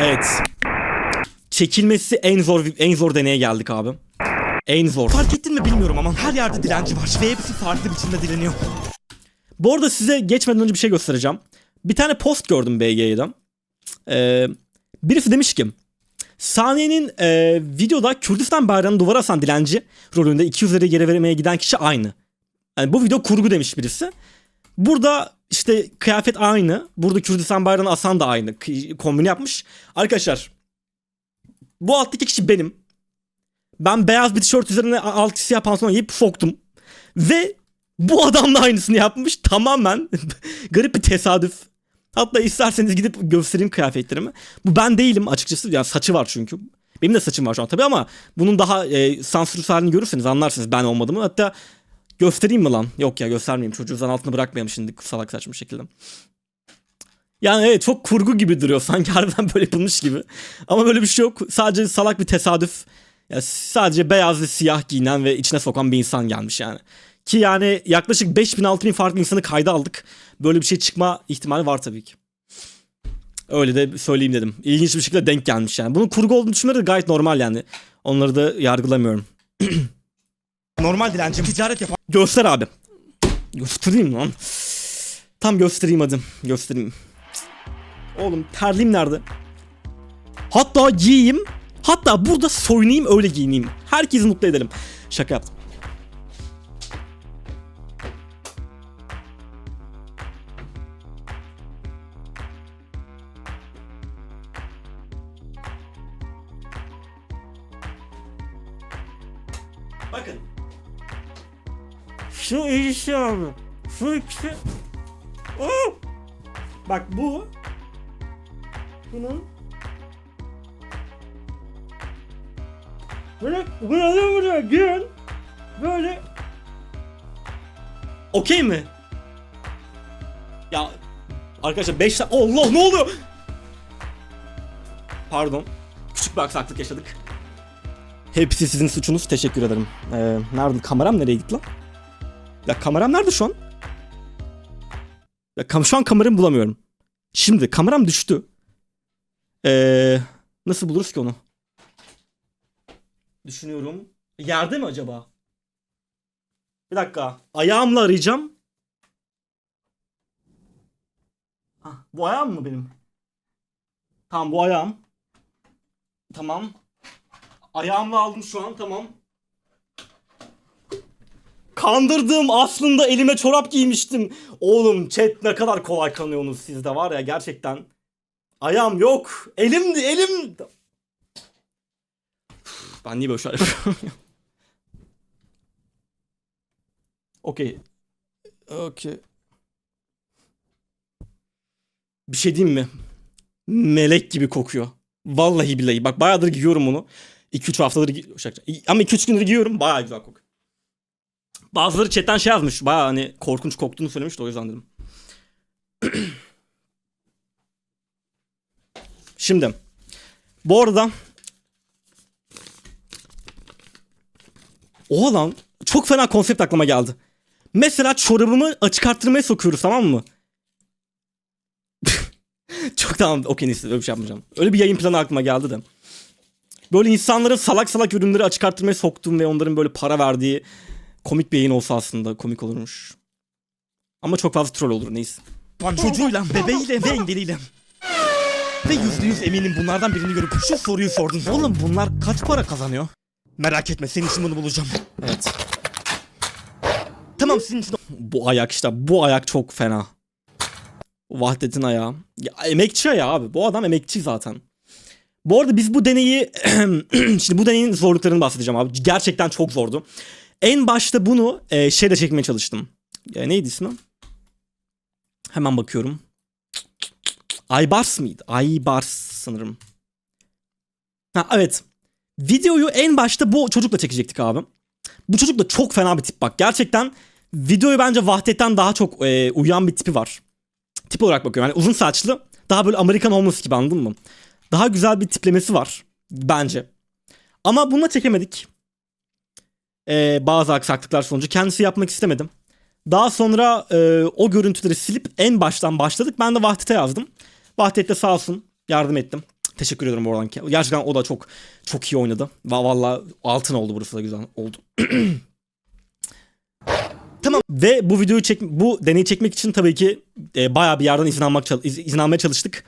Evet. Çekilmesi en zor en zor deneye geldik abi. En zor. Fark ettin mi bilmiyorum ama her yerde dilenci var ve hepsi farklı biçimde dileniyor. Bu arada size geçmeden önce bir şey göstereceğim. Bir tane post gördüm BG'den. Ee, birisi demiş ki Saniye'nin e, videoda Kürdistan bayrağını duvara asan dilenci rolünde 200 liraya geri vermeye giden kişi aynı. Yani bu video kurgu demiş birisi. Burada işte kıyafet aynı. Burada Kürdistan bayrağını asan da aynı. Kombin yapmış. Arkadaşlar bu alttaki kişi benim. Ben beyaz bir tişört üzerine alt siyah pantolon giyip soktum. Ve bu adam da aynısını yapmış. Tamamen garip bir tesadüf. Hatta isterseniz gidip göstereyim kıyafetlerimi. Bu ben değilim açıkçası. Yani saçı var çünkü. Benim de saçım var şu an tabii ama bunun daha e, sansürlüs halini görürseniz anlarsınız ben olmadığımı. Hatta göstereyim mi lan? Yok ya göstermeyeyim. Çocuğu zan altına bırakmayalım şimdi salak saçma şekilde. Yani evet çok kurgu gibi duruyor. Sanki harbiden böyle yapılmış gibi. Ama böyle bir şey yok. Sadece salak bir tesadüf. Ya sadece beyaz ve siyah giyinen ve içine sokan bir insan gelmiş yani. Ki yani yaklaşık 5000-6000 farklı insanı kayda aldık. Böyle bir şey çıkma ihtimali var tabii ki. Öyle de söyleyeyim dedim. İlginç bir şekilde denk gelmiş yani. Bunun kurgu olduğunu düşünmeleri gayet normal yani. Onları da yargılamıyorum. Normal dilencim ticaret yapan Göster abi. Göstereyim lan. Tam göstereyim hadi. Göstereyim. Oğlum terliğim nerede? Hatta giyeyim. Hatta burada soyunayım öyle giyineyim. Herkesi mutlu edelim. Şaka yaptım. Şu ikisi abi. Şu ikisi. Oo! Bak bu. Bunun. Böyle böyle buraya gel. Böyle. Okey mi? Ya arkadaşlar 5 Allah ne oluyor? Pardon. Küçük bir aksaklık yaşadık. Hepsi sizin suçunuz. Teşekkür ederim. Ee, nerede? Kameram nereye gitti lan? Ya kameram nerede şu an? Ya kam şu an kameramı bulamıyorum. Şimdi kameram düştü. Ee, nasıl buluruz ki onu? Düşünüyorum. Yerde mi acaba? Bir dakika. Ayağımla arayacağım. Ah, bu ayağım mı benim? Tamam bu ayağım. Tamam. Ayağımla aldım şu an tamam. Kandırdım aslında elime çorap giymiştim. Oğlum chat ne kadar kolay kanıyorsunuz sizde var ya gerçekten. Ayağım yok. Elim elim. Ben niye böyle şeyler yapıyorum? Okey. Okey. Bir şey diyeyim mi? Melek gibi kokuyor. Vallahi billahi. Bak bayağıdır giyiyorum bunu. 2-3 haftadır gi- ama 2-3 gündür giyiyorum. Bayağı güzel kokuyor. Bazıları chatten şey yazmış. Bayağı hani korkunç koktuğunu söylemiş de o yüzden dedim. Şimdi. Bu arada. Oha lan. Çok fena konsept aklıma geldi. Mesela çorabımı açık arttırmaya sokuyoruz tamam mı? Çok tamam okey neyse öyle bir şey yapmayacağım. Öyle bir yayın planı aklıma geldi de. Böyle insanların salak salak ürünleri açık arttırmaya soktuğum ve onların böyle para verdiği komik bir yayın olsa aslında komik olurmuş. Ama çok fazla troll olur neyse. çocuğuyla, bebeğiyle ve engeliyle. Ve yüzde yüz eminim bunlardan birini görüp şu soruyu sordun. Oğlum bunlar kaç para kazanıyor? Merak etme senin için bunu bulacağım. Evet. Tamam senin için Bu ayak işte bu ayak çok fena. Vahdet'in ayağı. Ya, emekçi ayağı abi. Bu adam emekçi zaten. Bu arada biz bu deneyi şimdi bu deneyin zorluklarını bahsedeceğim abi. Gerçekten çok zordu. En başta bunu e, şeyde çekmeye çalıştım. E, neydi ismi? Hemen bakıyorum. Aybars mıydı? Aybars sanırım. Ha evet. Videoyu en başta bu çocukla çekecektik abi. Bu çocuk da çok fena bir tip bak. Gerçekten videoyu bence Vahdet'ten daha çok e, uyan bir tipi var. Tip olarak bakıyorum. Yani uzun saçlı. Daha böyle Amerikan olması gibi anladın mı? Daha güzel bir tiplemesi var. Bence. Ama bununla çekemedik. E, bazı aksaklıklar sonucu. Kendisi yapmak istemedim. Daha sonra e, o görüntüleri silip en baştan başladık. Ben de Vahdet'e yazdım. Vahdet de sağ olsun yardım ettim. Teşekkür ederim oradan. Gerçekten o da çok çok iyi oynadı. Va Valla altın oldu burası da güzel oldu. tamam. Ve bu videoyu çek bu deneyi çekmek için tabii ki e, bayağı bir yerden izin almak iz- izin almaya çalıştık.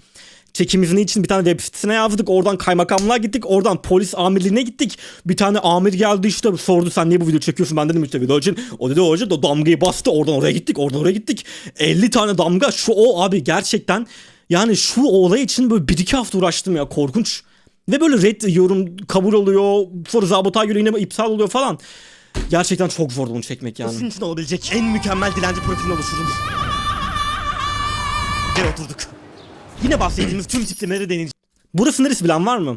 Çekim izni için bir tane web sitesine yazdık. Oradan kaymakamlığa gittik. Oradan polis amirliğine gittik. Bir tane amir geldi işte sordu sen niye bu video çekiyorsun? Ben dedim işte video için. O dedi o hoca da damgayı bastı. Oradan oraya gittik. Oradan oraya gittik. 50 tane damga. Şu o abi gerçekten yani şu olay için böyle 1-2 hafta uğraştım ya korkunç. Ve böyle red yorum kabul oluyor. Sonra zabıta göre yine iptal oluyor falan. Gerçekten çok zor bunu çekmek yani. Sizin için olabilecek en mükemmel dilenci profilini oluşturun. Ve oturduk. Yine bahsettiğimiz tüm tiplemeleri deneyeceğiz. Burası neresi bilen var mı?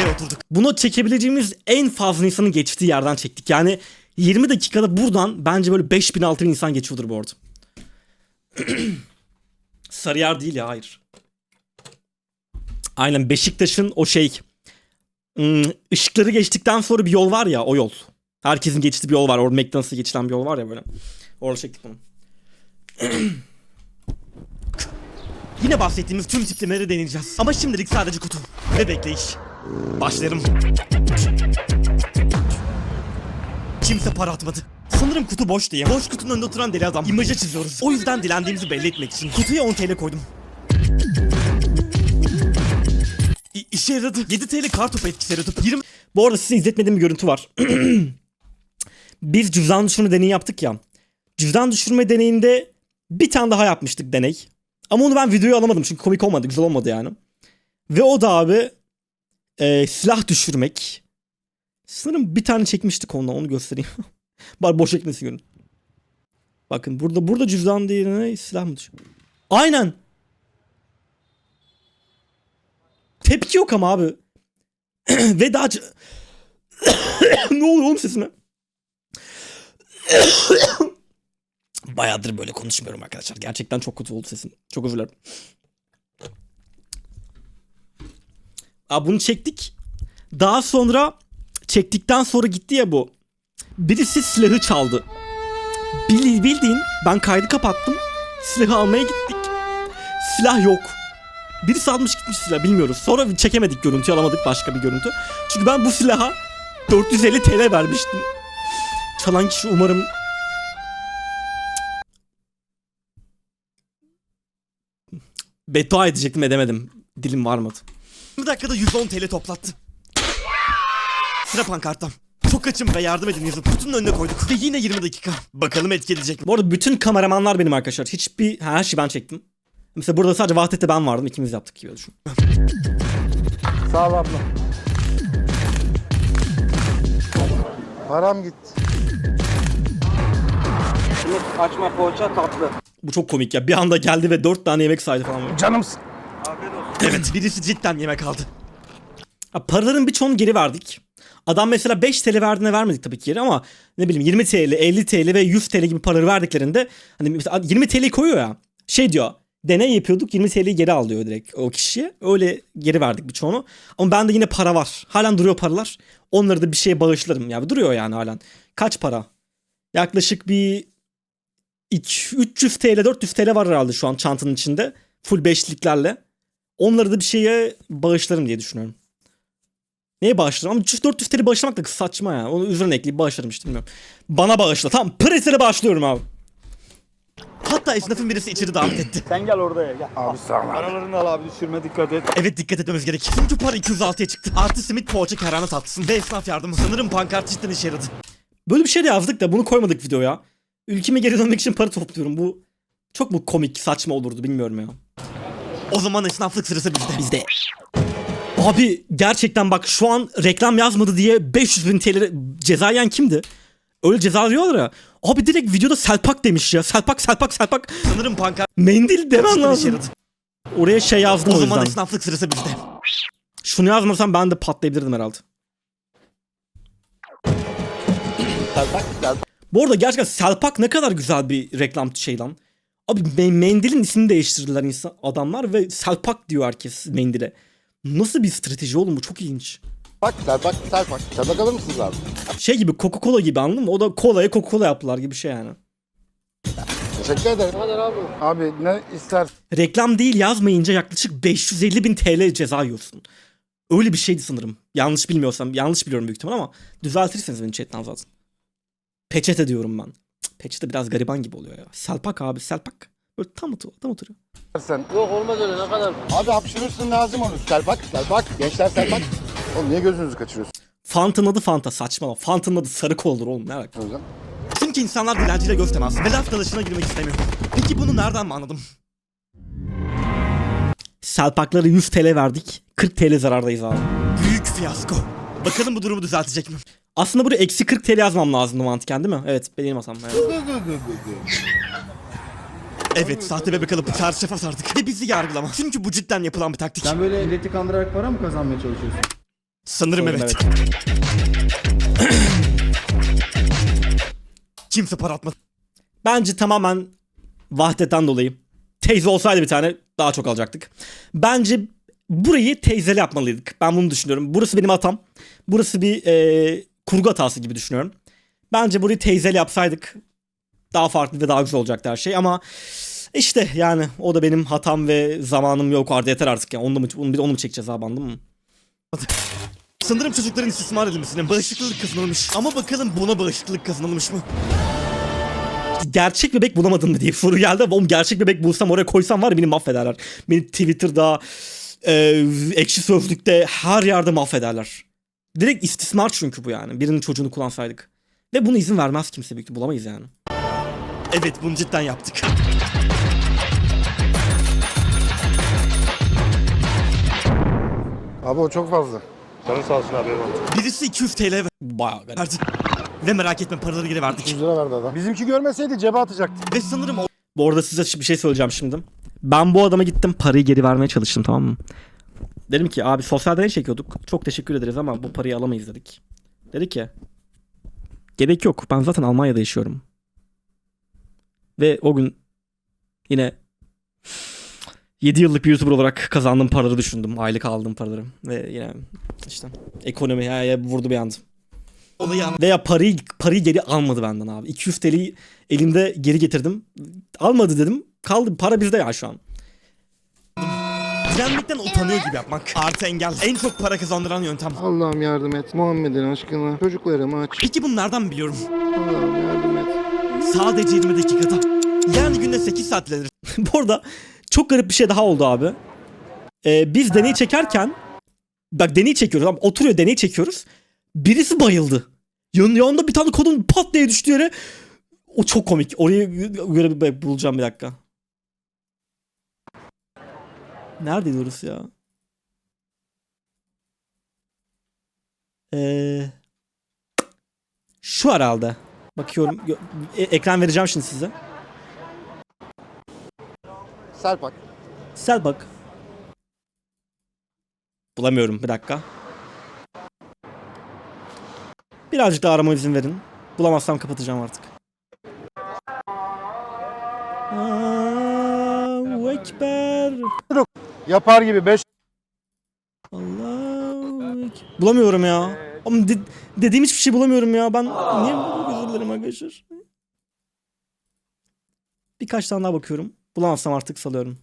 Ve oturduk. Bunu çekebileceğimiz en fazla insanın geçtiği yerden çektik. Yani 20 dakikada buradan bence böyle 5000 6000 insan geçiyordur bu arada. Sarıyer değil ya hayır. Aynen Beşiktaş'ın o şey ım, ışıkları geçtikten sonra bir yol var ya o yol. Herkesin geçtiği bir yol var. Orada McDonald's'a geçilen bir yol var ya böyle. Orada çektik bunu. Yine bahsettiğimiz tüm tiplemeleri deneyeceğiz. Ama şimdilik sadece kutu. Ve bekleyiş. Başlarım. Kimse para atmadı. Sanırım kutu boş diye. Boş kutunun önünde oturan deli adam. İmaja çiziyoruz. O yüzden dilendiğimizi belli etmek için. Kutuya 10 TL koydum. İ- işe yaradı. 7 TL kartopu etkisi yaratıp 20 Bu arada size izletmediğim bir görüntü var. Biz cüzdan düşürme deneyi yaptık ya. Cüzdan düşürme deneyinde bir tane daha yapmıştık deney. Ama onu ben videoya alamadım çünkü komik olmadı, güzel olmadı yani. Ve o da abi e, silah düşürmek. Sanırım bir tane çekmiştik ondan onu göstereyim. Bari boş ekmesi görün. Bakın burada burada cüzdan değerine silah mı düşür? Aynen. Tepki yok ama abi. Ve daha ne oluyor oğlum sesime? Bayağıdır böyle konuşmuyorum arkadaşlar. Gerçekten çok kötü oldu sesim. Çok özür dilerim. Aa, bunu çektik. Daha sonra çektikten sonra gitti ya bu. Birisi silahı çaldı. Bil- bildiğin ben kaydı kapattım. Silahı almaya gittik. Silah yok. Birisi almış gitmiş silah bilmiyoruz. Sonra çekemedik görüntü alamadık başka bir görüntü. Çünkü ben bu silaha 450 TL vermiştim. Çalan kişi umarım beddua edecektim edemedim. Dilim varmadı. dakikada 110 TL toplattı. Sıra pankarttan. Çok açım ve yardım edin yazıp kutunun önüne koyduk. Ve yine 20 dakika. Bakalım etki edecek mi? Bu arada bütün kameramanlar benim arkadaşlar. Hiçbir her şeyi ben çektim. Mesela burada sadece Vahdet'te ben vardım. ikimiz yaptık gibi düşün. Sağ ol abla. Param gitti. Açma poğaça tatlı. Bu çok komik ya. Bir anda geldi ve 4 tane yemek saydı falan. olsun. Evet birisi cidden yemek aldı. Ha, paraların birçoğunu geri verdik. Adam mesela 5 TL verdiğine vermedik tabii ki geri ama ne bileyim 20 TL, 50 TL ve 100 TL gibi paraları verdiklerinde hani mesela 20 TL koyuyor ya. Şey diyor. Deney yapıyorduk 20 TL'yi geri al diyor direkt o kişiye. Öyle geri verdik birçoğunu. Ama bende yine para var. Halen duruyor paralar. Onları da bir şeye bağışlarım. Ya duruyor yani halen. Kaç para? Yaklaşık bir 300 TL 400 TL var herhalde şu an çantanın içinde. Full beşliklerle. Onları da bir şeye bağışlarım diye düşünüyorum. Neye bağışlarım? Ama 300-400 TL bağışlamak da saçma ya. Onu üzerine ekleyip bağışlarım işte bilmiyorum. Bana bağışla. Tamam presine bağışlıyorum abi. Hatta esnafın birisi içeri davet etti. Sen gel oraya gel. Abi sağ ol. Paralarını al abi düşürme dikkat et. Evet dikkat etmemiz gerek. Çünkü para 206'ya çıktı. Artı simit poğaça kerane tatlısı ve esnaf yardımı. Sanırım pankart cidden işe yaradı. Böyle bir şey de yazdık da bunu koymadık videoya. Ülkeme geri dönmek için para topluyorum. Bu çok mu komik, saçma olurdu bilmiyorum ya. O zaman esnaflık sırası bizde. Bizde. Abi gerçekten bak şu an reklam yazmadı diye 500 bin TL ceza yiyen kimdi? Öyle ceza alıyorlar ya. Abi direkt videoda selpak demiş ya. Selpak selpak selpak. Sanırım pankart Mendil demen lazım. yaradı. Oraya şey yazdım O o, zaman yüzden. esnaflık sırası bizde. Şunu yazmasam ben de patlayabilirdim herhalde. Bu arada gerçekten Selpak ne kadar güzel bir reklam şey lan. Abi me- mendilin ismini değiştirdiler insan adamlar ve Selpak diyor herkes mendile. Nasıl bir strateji oğlum bu çok ilginç. Bak sen bak. Sen alır mısınız abi? Şey gibi Coca-Cola gibi anladın mı? O da kolaya Coca-Cola yaptılar gibi şey yani. Teşekkür ederim. Abi ne istersen Reklam değil yazmayınca yaklaşık 550 bin TL ceza yiyorsun. Öyle bir şeydi sanırım. Yanlış bilmiyorsam. Yanlış biliyorum büyük ihtimal ama düzeltirseniz beni chatten zaten. Peçete diyorum ben. Cık, Peçete biraz gariban gibi oluyor ya. Selpak abi selpak. Böyle tam, otur tam oturuyor. Yok olmaz öyle ne kadar. Abi hapşırırsın lazım olur. Selpak, selpak. Gençler selpak. Oğlum niye gözünüzü kaçırıyorsunuz Fanta'nın adı Fanta saçmalama. Fanta'nın adı sarı koldur oğlum ne alaka? Çünkü insanlar dilenciyle göz teması ve laf dalaşına girmek istemiyor. Peki bunu nereden mi anladım? Selpaklara 100 TL verdik. 40 TL zarardayız abi. Büyük fiyasko. Bakalım bu durumu düzeltecek mi? Aslında buraya eksi 40 TL yazmam lazımdı mantıken değil mi? Evet benim hatam. Evet. Evet sahte bebek alıp çarşafa sardık. Ve bizi yargılama. Çünkü bu cidden yapılan bir taktik. Sen böyle milleti kandırarak para mı kazanmaya çalışıyorsun? Sanırım evet. Kimse para atmadı. Bence tamamen vahdetten dolayı. Teyze olsaydı bir tane daha çok alacaktık. Bence burayı teyzeli yapmalıydık. Ben bunu düşünüyorum. Burası benim hatam. Burası bir e, kurgu hatası gibi düşünüyorum. Bence burayı teyzeli yapsaydık daha farklı ve daha güzel olacaktı her şey ama işte yani o da benim hatam ve zamanım yok vardı yeter artık ya. Onu da mı, onu, bir onu mu çekeceğiz abi anladın mı? Sanırım çocukların istismar edilmesine bağışıklık kazanılmış. Ama bakalım buna bağışıklık kazanılmış mı? gerçek bebek bulamadın mı diye soru geldi. Oğlum gerçek bebek bulsam oraya koysam var ya beni mahvederler. Beni Twitter'da, e, ekşi sözlükte her yerde mahvederler. Direkt istismar çünkü bu yani. Birinin çocuğunu kullansaydık. Ve bunu izin vermez kimse büyük bulamayız yani. Evet bunu cidden yaptık. Abi o çok fazla. Canın sağ olsun abi. Birisi 200 TL Bayağı garip. verdi. Ve merak etme paraları geri verdik. 100 lira verdi adam. Bizimki görmeseydi cebe atacaktı. Ve sanırım o Bu arada size bir şey söyleyeceğim şimdi. Ben bu adama gittim parayı geri vermeye çalıştım tamam mı? Dedim ki abi sosyal deney çekiyorduk. Çok teşekkür ederiz ama bu parayı alamayız dedik. Dedi ki gerek yok ben zaten Almanya'da yaşıyorum. Ve o gün yine 7 yıllık bir YouTuber olarak kazandığım paraları düşündüm. Aylık aldığım paraları. Ve yine işte ekonomi ya, ya vurdu bir anda. Veya parayı parayı geri almadı benden abi. 200 TL'yi elimde geri getirdim. Almadı dedim. Kaldı para bizde ya şu an. Direnmekten utanıyor gibi yapmak. Artı engel. En çok para kazandıran yöntem. Allah'ım yardım et. Muhammed'in aşkına. Çocuklarımı aç. Peki bunu nereden biliyorum? Allah'ım yardım et. Sadece 20 dakikada. Yani günde 8 saat ilerler. Bu arada çok garip bir şey daha oldu abi. Ee, biz deneyi çekerken bak deneyi çekiyoruz ama oturuyor deneyi çekiyoruz. Birisi bayıldı. Yan, yanında bir tane kadın pat diye düştü yere. O çok komik. Oraya göre bulacağım bir dakika. Neredeydi orası ya? Ee, şu herhalde. Bakıyorum. E- ekran vereceğim şimdi size. Selpak. Sel bak. Bulamıyorum bir dakika. Birazcık daha arama izin verin. Bulamazsam kapatacağım artık. Allahu Ekber. Yapar gibi 5 Allahu Ekber. Bulamıyorum ya. Ama de- dediğim hiçbir şey bulamıyorum ya. Ben niye özür dilerim arkadaşlar. Birkaç tane daha bakıyorum. Bulamazsam artık salıyorum.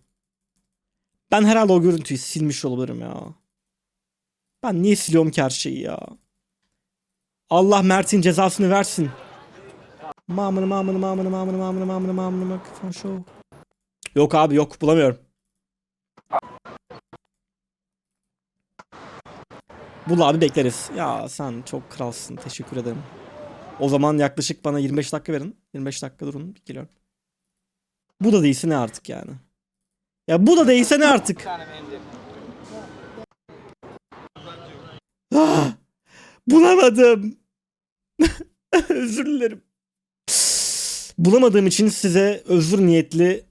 Ben herhalde o görüntüyü silmiş olabilirim ya. Ben niye siliyorum ki her şeyi ya? Allah Mert'in cezasını versin. Mamını mamını mamını mamını mamını mamını mamını mikrofon show. Yok abi yok bulamıyorum. Bul abi bekleriz. Ya sen çok kralsın. Teşekkür ederim. O zaman yaklaşık bana 25 dakika verin. 25 dakika durun. Geliyorum. Bu da değilse ne artık yani? Ya bu da değilse ne artık? Ah, Bulamadım. özür dilerim. Bulamadığım için size özür niyetli...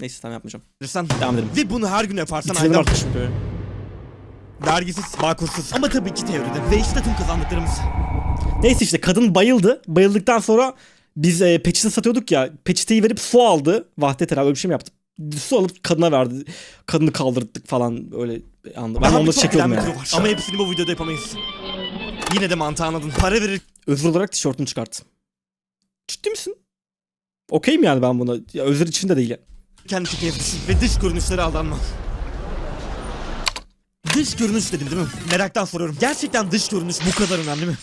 Neyse tamam yapmayacağım. Sen Devam edelim. ve bunu her gün yaparsan Bitirelim artık şimdi. vergisiz, bağkursuz. Ama tabii ki teoride. Ve işte tüm kazandıklarımız. Neyse işte kadın bayıldı. Bayıldıktan sonra biz e, peçete satıyorduk ya. Peçeteyi verip su aldı. Vahdet herhalde öyle bir şey mi yaptı? Su alıp kadına verdi. Kadını kaldırdık falan öyle anda. Ben Daha onu birçok çekiyordum bir yani. var. Ama hepsini bu videoda yapamayız. Yine de mantığı anladın. Para verir Özür olarak tişörtünü çıkart. Ciddi misin? Okeyim yani ben buna. Ya, özür için de değil. Kendi keyif düşün ve dış görünüşlere aldanma. Dış görünüş dedim değil mi? Meraktan soruyorum. Gerçekten dış görünüş bu kadar önemli mi?